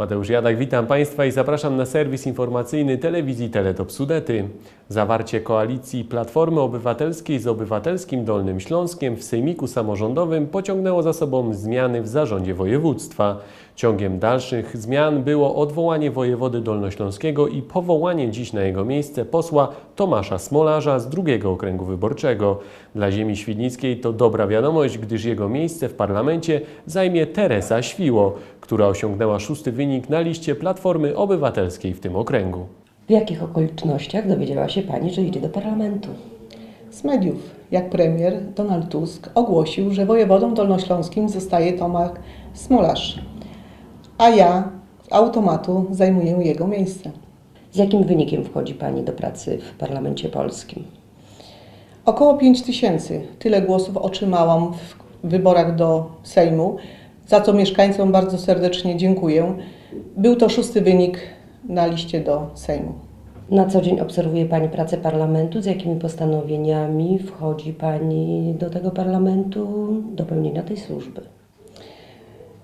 Mateusz Jadak, witam Państwa i zapraszam na serwis informacyjny telewizji Teletop Sudety. Zawarcie koalicji Platformy Obywatelskiej z Obywatelskim Dolnym Śląskiem w Sejmiku Samorządowym pociągnęło za sobą zmiany w zarządzie województwa. Ciągiem dalszych zmian było odwołanie wojewody dolnośląskiego i powołanie dziś na jego miejsce posła Tomasza Smolarza z drugiego okręgu wyborczego. Dla ziemi świdnickiej to dobra wiadomość, gdyż jego miejsce w parlamencie zajmie Teresa Świło, która osiągnęła szósty wynik na liście Platformy Obywatelskiej w tym okręgu. W jakich okolicznościach dowiedziała się Pani, że idzie do parlamentu? Z mediów, jak premier Donald Tusk ogłosił, że wojewodą dolnośląskim zostaje Tomasz Smolarz, a ja z automatu zajmuję jego miejsce. Z jakim wynikiem wchodzi Pani do pracy w parlamencie polskim? Około 5 tysięcy. Tyle głosów otrzymałam w wyborach do Sejmu, za co mieszkańcom bardzo serdecznie dziękuję. Był to szósty wynik na liście do Sejmu. Na co dzień obserwuje Pani pracę parlamentu. Z jakimi postanowieniami wchodzi Pani do tego parlamentu do pełnienia tej służby?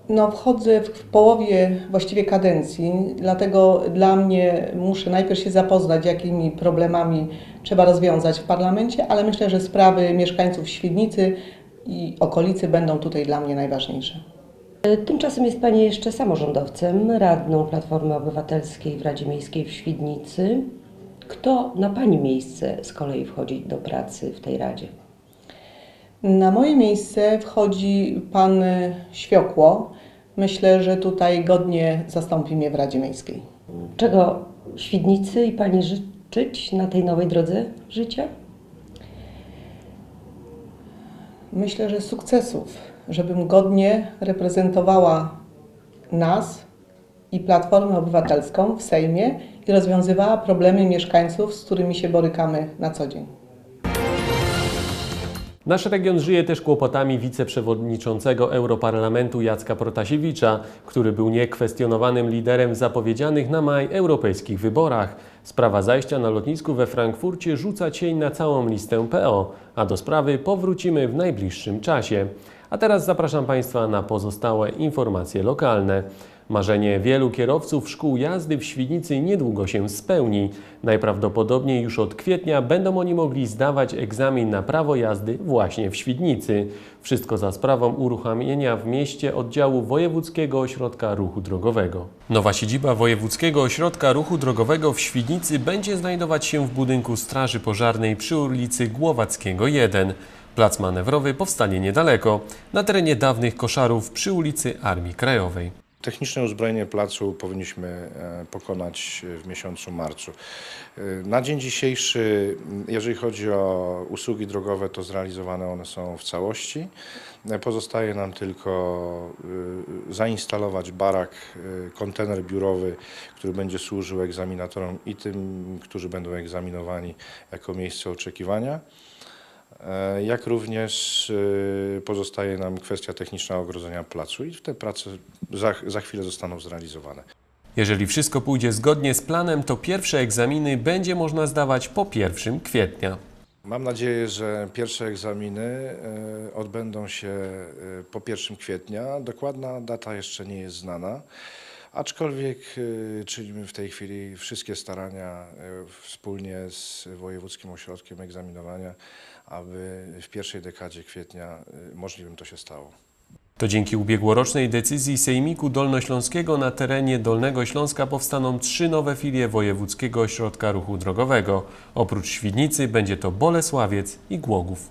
No, wchodzę w, połowie właściwie kadencji, dlatego dla mnie muszę najpierw się zapoznać, jakimi problemami trzeba rozwiązać w parlamencie, ale myślę, że sprawy mieszkańców Świdnicy i okolicy będą tutaj dla mnie najważniejsze. E, Tymczasem jest Pani jeszcze samorządowcem, radną Platformy Obywatelskiej w Radzie Miejskiej w Świdnicy. Kto na Pani miejsce z kolei wchodzi do pracy w tej Radzie? Na moje miejsce wchodzi pan Świokło. Myślę, że tutaj godnie zastąpi mnie w Radzie Miejskiej. Czego Świdnicy i Pani życzyć na tej nowej drodze życia? Myślę, że sukcesów, żebym godnie reprezentowała nas i Platformę Obywatelską w Sejmie i rozwiązywała problemy mieszkańców, z którymi się borykamy na co dzień. Nasz region żyje też kłopotami wiceprzewodniczącego Europarlamentu Jacka Protasiewicza, który był niekwestionowanym liderem zapowiedzianych na maj europejskich wyborach. Sprawa zajścia na lotnisku we Frankfurcie rzuca cień na całą listę PO, a do sprawy powrócimy w najbliższym czasie. A teraz zapraszam Państwa na pozostałe informacje lokalne. Marzenie wielu kierowców szkół jazdy w Świdnicy niedługo się spełni. Najprawdopodobniej już od kwietnia będą oni mogli zdawać egzamin na prawo jazdy właśnie w Świdnicy. Wszystko za sprawą uruchamienia w mieście oddziału Wojewódzkiego Ośrodka Ruchu Drogowego. Nowa siedziba Wojewódzkiego Ośrodka Ruchu Drogowego w Świdnicy będzie znajdować się w budynku Straży Pożarnej przy ulicy Głowackiego 1. Plac manewrowy powstanie niedaleko, na terenie dawnych koszarów przy ulicy Armii Krajowej. Techniczne uzbrojenie placu powinniśmy e, pokonać w miesiącu marcu. E, Na dzień dzisiejszy, jeżeli chodzi o usługi drogowe, to zrealizowane one są w całości. E, Pozostaje nam tylko zainstalować barak, kontener biurowy, który będzie służył egzaminatorom i tym, którzy będą egzaminowani jako miejsce oczekiwania. E, jak również y, pozostaje nam kwestia techniczna ogrodzenia placu i te prace za, za chwilę zostaną zrealizowane. Jeżeli wszystko pójdzie zgodnie z planem, to pierwsze egzaminy będzie można zdawać po 1 kwietnia. Mam nadzieję, że pierwsze egzaminy e, odbędą się e, po 1 kwietnia. Dokładna data jeszcze nie jest znana, aczkolwiek e, czynimy w tej chwili wszystkie starania e, wspólnie z Wojewódzkim Ośrodkiem Egzaminowania, aby w pierwszej dekadzie kwietnia e, możliwym to się stało. To dzięki ubiegłorocznej decyzji Sejmiku Dolnośląskiego na terenie Dolnego Śląska powstaną trzy nowe filie Wojewódzkiego Ośrodka Ruchu Drogowego. Oprócz Świdnicy będzie to Bolesławiec i Głogów.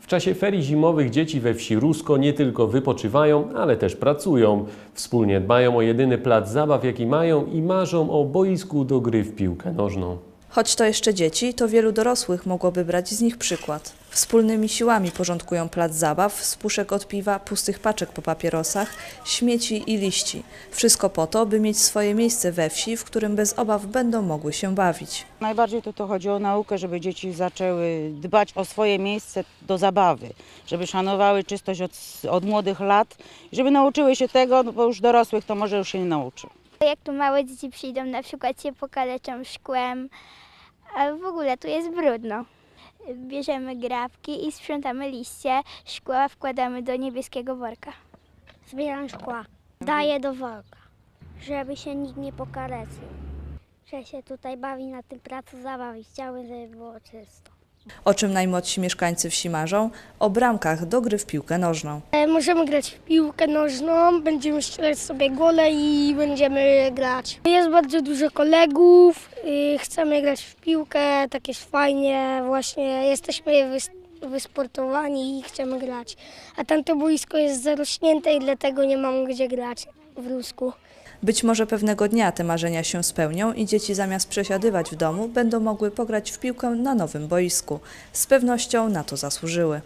W czasie ferii zimowych dzieci we wsi Rusko nie tylko wypoczywają, ale też pracują. Wspólnie dbają o jedyny plac zabaw, jaki mają i marzą o boisku do gry w piłkę nożną. Choć to jeszcze dzieci, to wielu dorosłych mogłoby brać z nich przykład. Wspólnymi siłami porządkują plac zabaw, z puszek od piwa, pustych paczek po papierosach, śmieci i liści. Wszystko po to, by mieć swoje miejsce we wsi, w którym bez obaw będą mogły się bawić. Najbardziej to, to chodzi o naukę, żeby dzieci zaczęły dbać o swoje miejsce do zabawy, żeby szanowały czystość od, od młodych lat, żeby nauczyły się tego, no bo już dorosłych to może już się nie nauczy. Jak tu małe dzieci przyjdą, na przykład się pokaleczą szkłem, a w ogóle tu jest brudno. Bierzemy grabki i sprzątamy liście, szkła wkładamy do niebieskiego worka. Zbieram szkła. Daję do worka. żeby się nikt nie pokalecił. Że się tutaj bawi na tym placu zabaw i chciały, żeby było czysto. O czym najmłodsi mieszkańcy wsi marzą? O bramkach do gry w piłkę nożną. E, Możemy grać w piłkę nożną, będziemy strzelać sobie gole i będziemy grać. Jest bardzo dużo kolegów, y, chcemy grać w piłkę, tak jest fajnie, właśnie jesteśmy wys- wysportowani i chcemy grać. A tamto boisko jest zarośnięte i dlatego nie mam gdzie grać w Rusku. Być może pewnego dnia te marzenia się spełnią i dzieci zamiast przesiadywać w domu będą mogły pograć w piłkę na nowym boisku. Z pewnością na to zasłużyły.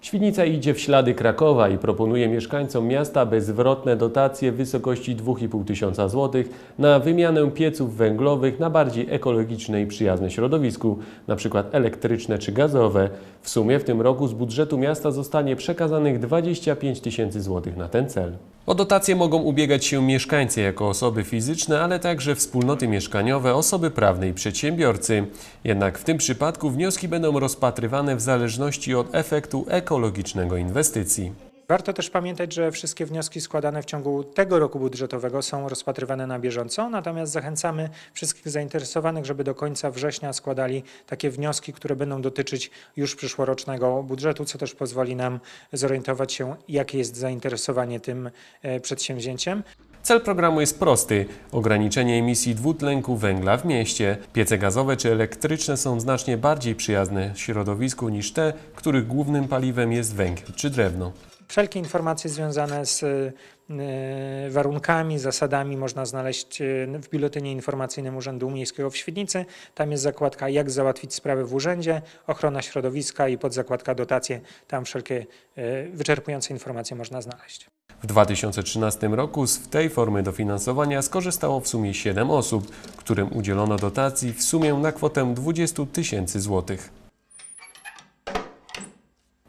Świdnica idzie w ślady Krakowa i proponuje mieszkańcom miasta bezzwrotne dotacje w wysokości 2,5 tysiąca złotych na wymianę pieców węglowych na bardziej ekologiczne i przyjazne środowisku, np. elektryczne czy gazowe. W sumie w tym roku z budżetu miasta zostanie przekazanych 25 tysięcy złotych na ten cel. O dotacje mogą ubiegać się mieszkańcy jako osoby fizyczne, ale także wspólnoty mieszkaniowe, osoby prawne i przedsiębiorcy. Jednak w tym przypadku wnioski będą rozpatrywane w zależności od efektu ekologicznego inwestycji. Warto też pamiętać, że wszystkie wnioski składane w ciągu tego roku budżetowego są rozpatrywane na bieżąco, natomiast zachęcamy wszystkich zainteresowanych, żeby do końca września składali takie wnioski, które będą dotyczyć już przyszłorocznego budżetu, co też pozwoli nam zorientować się, jakie jest zainteresowanie tym e, przedsięwzięciem. Cel programu jest prosty: ograniczenie emisji dwutlenku węgla w mieście. Piece gazowe czy elektryczne są znacznie bardziej przyjazne środowisku niż te, których głównym paliwem jest węgiel czy drewno. Wszelkie informacje związane z e, warunkami, zasadami można znaleźć e, w biuletynie informacyjnym Urzędu Miejskiego w Świdnicy. Tam jest zakładka jak załatwić sprawę w urzędzie, ochrona środowiska i podzakładka dotacje. Tam wszelkie e, wyczerpujące informacje można znaleźć. W 2013 roku z tej formy dofinansowania skorzystało w sumie 7 osób, którym udzielono dotacji w sumie na kwotę 20 tysięcy złotych.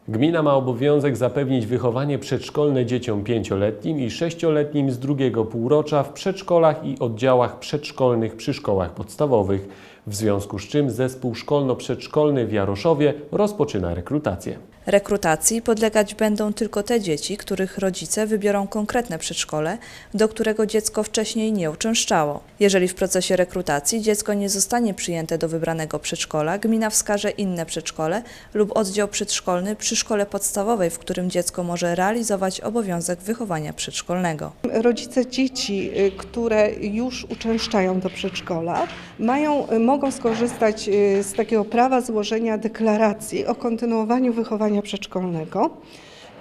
Gmina ma obowiązek zapewnić wychowanie przedszkolne dzieciom pięcioletnim i sześcioletnim z drugiego półrocza w przedszkolach i oddziałach przedszkolnych przy szkołach podstawowych, w związku z czym zespół szkolno-przedszkolny w Jaroszowie rozpoczyna rekrutację. Rekrutacji podlegać będą tylko te dzieci, których rodzice wybiorą konkretne przedszkole, do którego dziecko wcześniej nie uczęszczało. Jeżeli w procesie rekrutacji dziecko nie zostanie przyjęte do wybranego przedszkola, gmina wskaże inne przedszkole lub oddział przedszkolny przy szkole podstawowej, w którym dziecko może realizować obowiązek wychowania przedszkolnego. Rodzice dzieci, y, które już uczęszczają do przedszkola, mają, y, mogą skorzystać y, z takiego prawa złożenia deklaracji o kontynuowaniu wychowania przedszkolnego.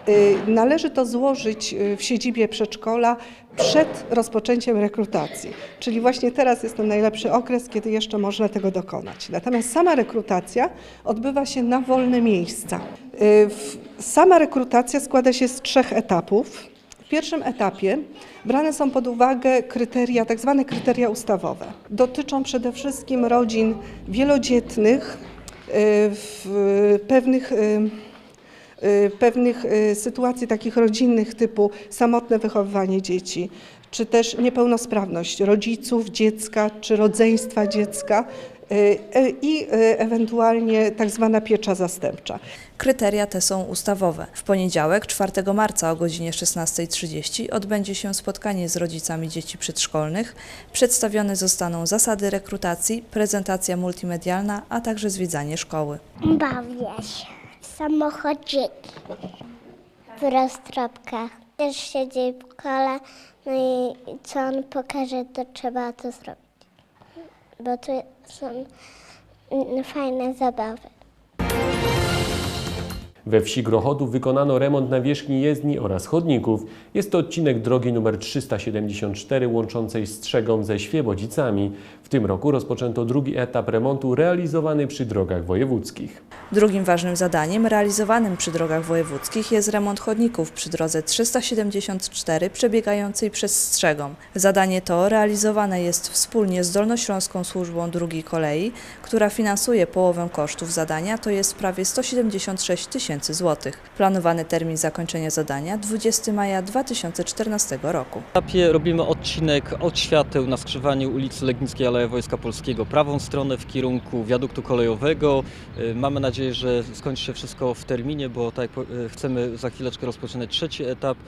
Y, Należy to złożyć y, w siedzibie przedszkola przed rozpoczęciem rekrutacji. Czyli właśnie teraz jest ten najlepszy okres, kiedy jeszcze można tego dokonać. Natomiast sama rekrutacja odbywa się na wolne miejsca. Sama rekrutacja składa się z trzech etapów. W pierwszym etapie brane są pod uwagę kryteria, tak zwane kryteria ustawowe. Dotyczą przede wszystkim rodzin wielodzietnych y, pewnych y, y, pewnych sytuacji takich rodzinnych typu samotne wychowywanie dzieci, czy też niepełnosprawność rodziców, dziecka, czy rodzeństwa dziecka i y, ewentualnie tak zwana piecza zastępcza. Kryteria te są ustawowe. W poniedziałek, 4 marca o godzinie 16.30 odbędzie się spotkanie z rodzicami dzieci przedszkolnych. Przedstawione zostaną zasady rekrutacji, prezentacja multimedialna, a także zwiedzanie szkoły. Bawię się. Samochodziki. W roztropkach. Też siedzi w kole, no i co on pokaże, to trzeba to zrobić. Bo tu są fajne zabawy. We wsi Grochodów wykonano remont nawierzchni jezdni oraz chodników. Jest to odcinek drogi nr 374 łączącej Strzegom ze Świebodzicami. W tym roku rozpoczęto drugi etap remontu realizowany przy drogach wojewódzkich. Drugim ważnym zadaniem realizowanym przy drogach wojewódzkich jest remont chodników przy drodze 374 przebiegającej przez Strzegom. Zadanie to realizowane jest wspólnie z Dolnośląską Służbą Drugiej Kolei, która finansuje połowę kosztów zadania, to jest prawie 176 tysięcy złotych. Planowany termin zakończenia zadania 20 maja 2014 roku. etapie robimy odcinek od świateł na skrzyżowaniu ulicy Legnickiej Aleja Wojska Polskiego, prawą stronę w kierunku wiaduktu kolejowego. Y, Mamy nadzieję, że skończy się wszystko w terminie, bo tak y, chcemy za chwileczkę rozpoczynać trzeci etap.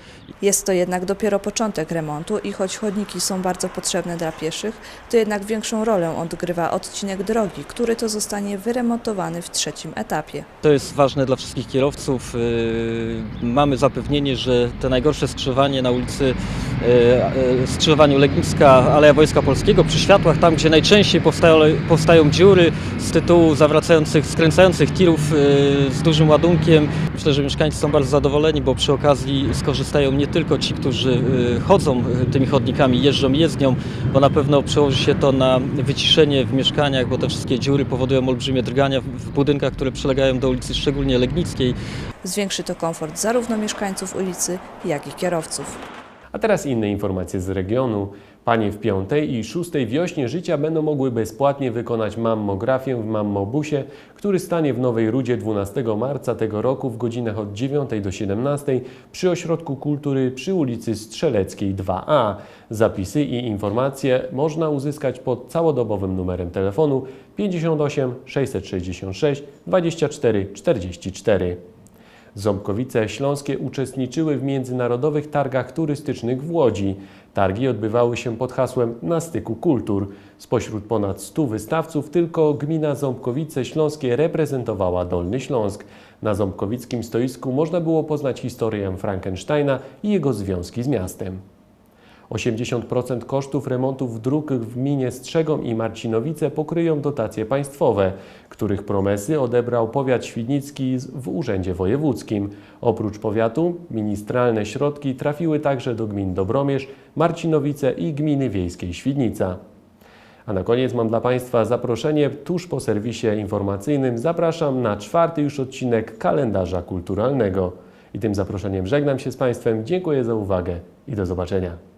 Jest to jednak dopiero początek remontu i choć chodniki są bardzo potrzebne dla pieszych, to jednak większą rolę odgrywa odcinek drogi, który to zostanie wyremontowany w trzecim etapie. To jest ważne dla wszystkich kierowców. Y, Mamy zapewnienie, że te najgorsze skrzyżowanie na ulicy skrzyżowaniu Legnicka Aleja Wojska Polskiego przy światłach, tam gdzie najczęściej powstają, powstają dziury z tytułu zawracających, skręcających tirów y, z dużym ładunkiem. Myślę, że mieszkańcy są bardzo zadowoleni, bo przy okazji skorzystają nie tylko ci, którzy y, chodzą y, tymi chodnikami, jeżdżą jezdnią, bo na pewno przełoży się to na wyciszenie w mieszkaniach, bo te wszystkie dziury powodują olbrzymie drgania w- w budynkach, które przylegają do ulicy, szczególnie Legnickiej. Zwiększy to komfort zarówno mieszkańców ulicy, jak i kierowców. A teraz inne informacje z regionu. Panie w piątej i szóstej wiośnie życia będą mogły bezpłatnie wykonać mammografię w mammobusie, który stanie w Nowej Rudzie 12 marca tego roku w godzinach od 9 do 17 przy Ośrodku Kultury przy ulicy Strzeleckiej 2A. Zapisy i informacje można uzyskać pod całodobowym numerem telefonu 58 666 24 44. Ząbkowice Śląskie uczestniczyły w międzynarodowych targach turystycznych w Łodzi. Targi odbywały się pod hasłem Na styku kultur. Spośród ponad 100 wystawców tylko gmina Ząbkowice Śląskie reprezentowała Dolny Śląsk. Na ząbkowickim stoisku można było poznać historię Frankensteina i jego związki z miastem. 80% kosztów remontów dróg w gminie Strzegom i Marcinowice pokryją dotacje państwowe, których promesy odebrał powiat świdnicki w Urzędzie Wojewódzkim. Oprócz powiatu ministralne środki trafiły także do gmin Dobromierz, Marcinowice i gminy wiejskiej Świdnica. A na koniec mam dla Państwa zaproszenie tuż po serwisie informacyjnym. Zapraszam na czwarty już odcinek kalendarza kulturalnego. I tym zaproszeniem żegnam się z Państwem. Dziękuję za uwagę i do zobaczenia.